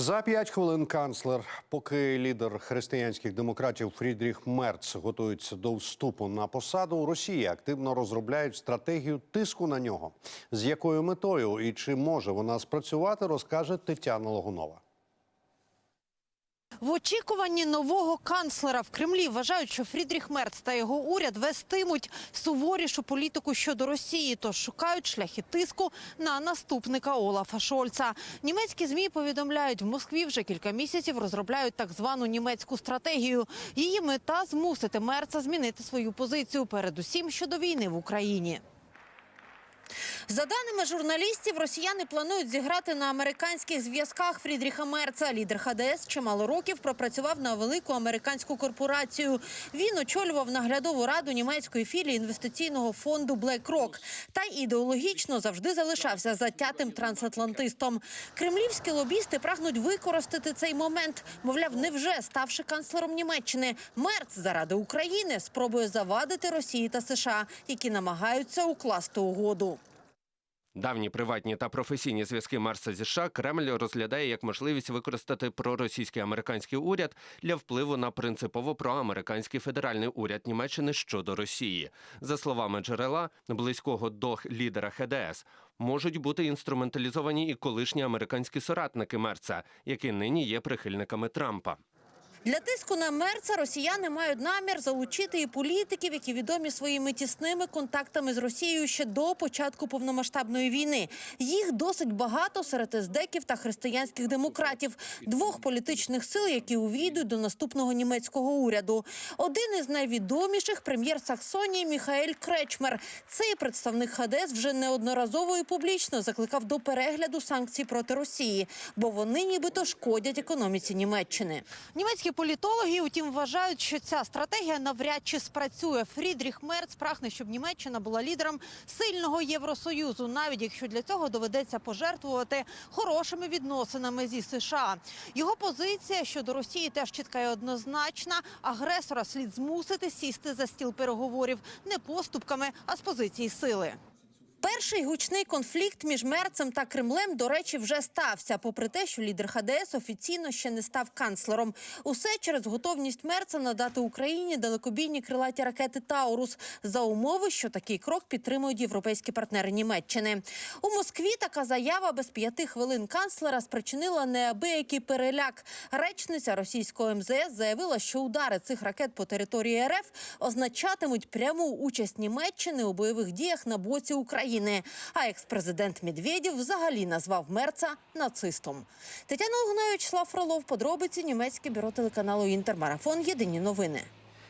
За п'ять хвилин канцлер, поки лідер християнських демократів Фрідріх Мерц готується до вступу на посаду, Росія активно розробляють стратегію тиску на нього. З якою метою і чи може вона спрацювати, розкаже Тетяна Логунова. В очікуванні нового канцлера в Кремлі вважають, що Фрідріх Мерц та його уряд вестимуть суворішу політику щодо Росії, тож шукають шляхи тиску на наступника Олафа Шольца. Німецькі змі повідомляють, в Москві вже кілька місяців розробляють так звану німецьку стратегію. Її мета змусити Мерца змінити свою позицію, передусім щодо війни в Україні. За даними журналістів, росіяни планують зіграти на американських зв'язках Фрідріха Мерца. Лідер ХДС чимало років пропрацював на велику американську корпорацію. Він очолював наглядову раду німецької філії інвестиційного фонду BlackRock та ідеологічно завжди залишався затятим трансатлантистом. Кремлівські лобісти прагнуть використати цей момент. Мовляв, невже ставши канцлером Німеччини, Мерц заради України спробує завадити Росії та США, які намагаються укласти угоду. Давні приватні та професійні зв'язки Марса зі США Кремль розглядає як можливість використати проросійський американський уряд для впливу на принципово проамериканський федеральний уряд Німеччини щодо Росії. За словами джерела близького до лідера ХДС, можуть бути інструменталізовані і колишні американські соратники Мерца, які нині є прихильниками Трампа. Для тиску на Мерца росіяни мають намір залучити і політиків, які відомі своїми тісними контактами з Росією ще до початку повномасштабної війни. Їх досить багато серед ездеків та християнських демократів, двох політичних сил, які увійдуть до наступного німецького уряду. Один із найвідоміших прем'єр Саксонії Міхаель Кречмер. Цей представник ХДС вже неодноразово і публічно закликав до перегляду санкцій проти Росії, бо вони нібито шкодять економіці Німеччини. Німецькі політологи, утім, вважають, що ця стратегія навряд чи спрацює. Фрідріх Мерц прагне, щоб Німеччина була лідером сильного Євросоюзу, навіть якщо для цього доведеться пожертвувати хорошими відносинами зі США. Його позиція щодо Росії теж чітка і однозначна. Агресора слід змусити сісти за стіл переговорів не поступками, а з позиції сили. Перший гучний конфлікт між Мерцем та Кремлем, до речі, вже стався, попри те, що лідер ХДС офіційно ще не став канцлером. Усе через готовність Мерца надати Україні далекобійні крилаті ракети Таурус за умови, що такий крок підтримують європейські партнери Німеччини. У Москві така заява без п'яти хвилин канцлера спричинила неабиякий переляк. Речниця російського МЗС заявила, що удари цих ракет по території РФ означатимуть пряму участь Німеччини у бойових діях на боці України. А екс-президент Медведєв взагалі назвав Мерца нацистом. Тетяна Лугнаєвич, Слав Фролов, подробиці німецьке бюро телеканалу Інтермарафон. Єдині новини.